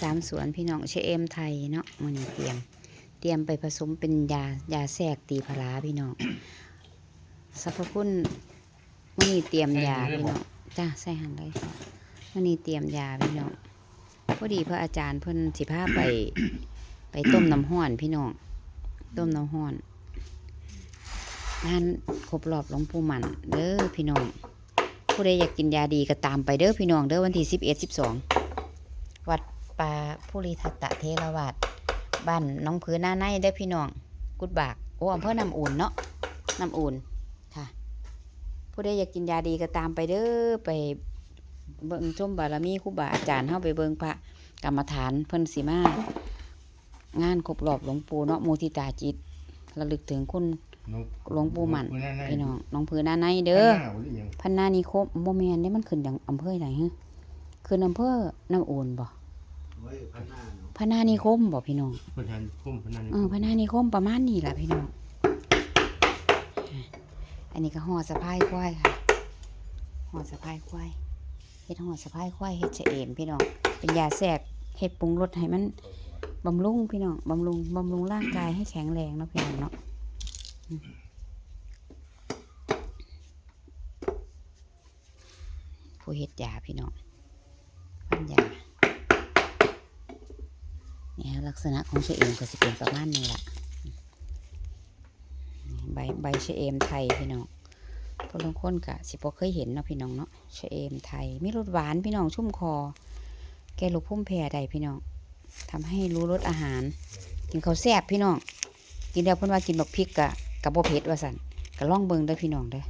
สามสวนพี่น้องเชเอมไทยเนาะมันเตรียม เตรียมไปผสมเป็นยายาแทรกตีพลาพี่น้องสรรพคุณมันนี่เตรียมยาพี่น้องจ้าใส่หันได้มันนี่เตรียมยาพี่น้องพอดีพระอาจารย์เพิ่นสิพาไป ไปต้มน้ำห้อนพี่น้องต้มน้ำห้อนงานครบรอบหลวงปู่มันเด้อพี่น้องผู้ใดอยากกินยาดีก็ตามไปเด้อพี่น้องเด้อวันที่สิบเอ็ดสิบสอง ป่าผู้ริทัตตะเทรวาสบ้านน้องผือหน้าในเด้อพี่น้อง กุดบากโอ้อำเภอน้ำอุ่นเนาะน้ำอุ่นค่ะ ผู้ใดอยากกินยาดีก็ตามไปเด้อไปเบิ่งชมบารมีครูบาอาจารย์เฮาไปเบิ่งพระกรรมฐานเพิ่นสิมางานครบรอบหลวงปู่เนาะมูทิตาจิตระลึกถึงคุณหลวงปู่หมั่นพี่น้องน้องผือหน้าในเด้อพันนานิคมโมเมนได้มันขึ้นอย่างอำเภอไหนฮะขึ้นอำเภอน้ำอูนบ่ไว้ พันหน้าเนาะพันนานิคมบ่พี่น้องประธานคุ้มพนันเออพันนานิคมประมาณนี้ล่ะพี่น้อง อันนี้ก็ห่อสะพายควายค่ะห่อสะพายควายเฮ็ดห่อสะพายควายเฮ็ดชะเอมพี่น้อง เป็นยาแทรกเฮ็ดปรุงรสให้มันบำรุงพี่น้องบำรุงบำรุงร่างกายให้แข็งแรงเนาะพี่น้องเนาะอืมผู้เฮ็ดยาพี่น้องพันยา นี่ลักษณะของเชเอมก็สิเป็นประมาณนี้ละใบใบเชเอมไทยพี่น้องพวกลงคนกะสิบ่เคยเห็นเนาะพี่น้องเนาะเชเอมไทยมีรสหวานพี่น้องชุ่มคอ แก้โรคพุ่มแพ้ได้พี่น้องทำให้รู้รสอาหาร กินข้าวแซ่บพี่น้อง กินแล้วเพิ่นว่ากินบักพริกกะกับบเผ็ดว่าสันก็ลองเบิงเด้พี่น้องเด้อ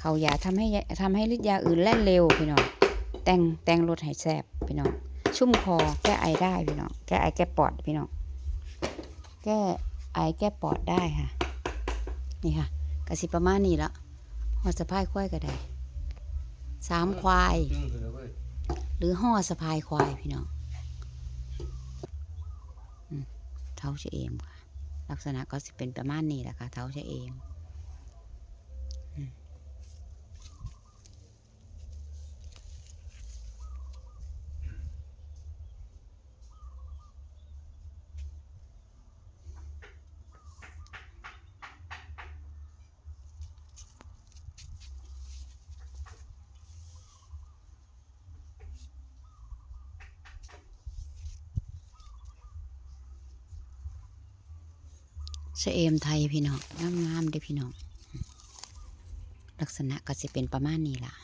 เขายาทำให้ยาทำให้ฤทธิ์ยาอื่นแล่นเร็วพี่น้องแต่งแต่งรสให้แซ่บพี่น้อง ชุ่มคอ แก้ไอได้พี่น้อง แก้ไอแก้ปอดพี่น้อง แก้ไอแก้ปอดได้ค่ะ นี่ค่ะกระสิประมาณนี้ละห่อสะพายควายก็ได้สามควาย หรือห่อสะพายควายพี่น้องเท้าเชเอมค่ะ ลักษณะก็สิเป็นประมาณนี้แหละค่ะ เท้าเชเอม เชเอมไทยพี่น้องงามงามๆด้พี่น้อง ลักษณะก็สิเป็นประมาณนี้ล่ะ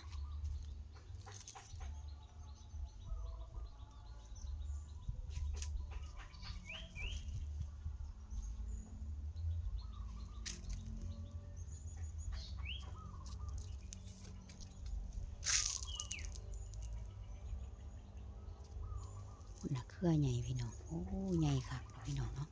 นะเครือใหญ่พี่น้อง โอ้ใหญ่ค่ะพี่น้องเนาะ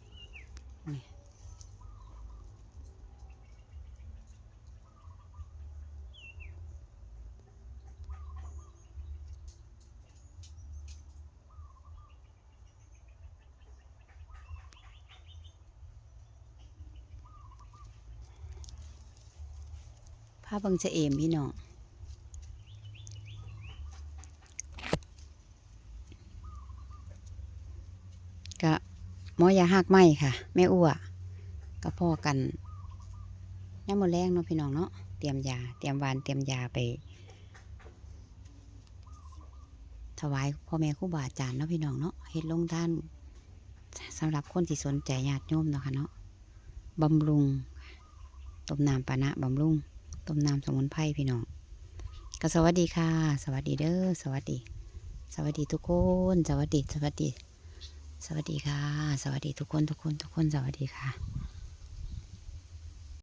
าบังจะเอมพี่น้องกะหมอยาหักไหมค่ะ แม่อ้วก็พ่อกันย่ามมอแรงเนาะพี่น้องเนาะเตรียมยา เตรียมวานเตรียมยาไป ถวายพ่อแม่ครูบาอาจารย์เนาะพี่น้องเนาะเฮ็ดลงท่านสำหรับคนที่สนใจญาติโยมเนาะค่ะเนาะบำรุงต้มน้ำปานะบำรุง ต้มน้ำสมุนไพรพี่น้องก็สวัสดีค่ะ สวัสดีเด้อสวัสดี สวัสดีทุกคนสวัสดีสวัสดี สวัสดีค่ะ สวัสดีทุกคนทุกคนทุกคนสวัสดีค่ะ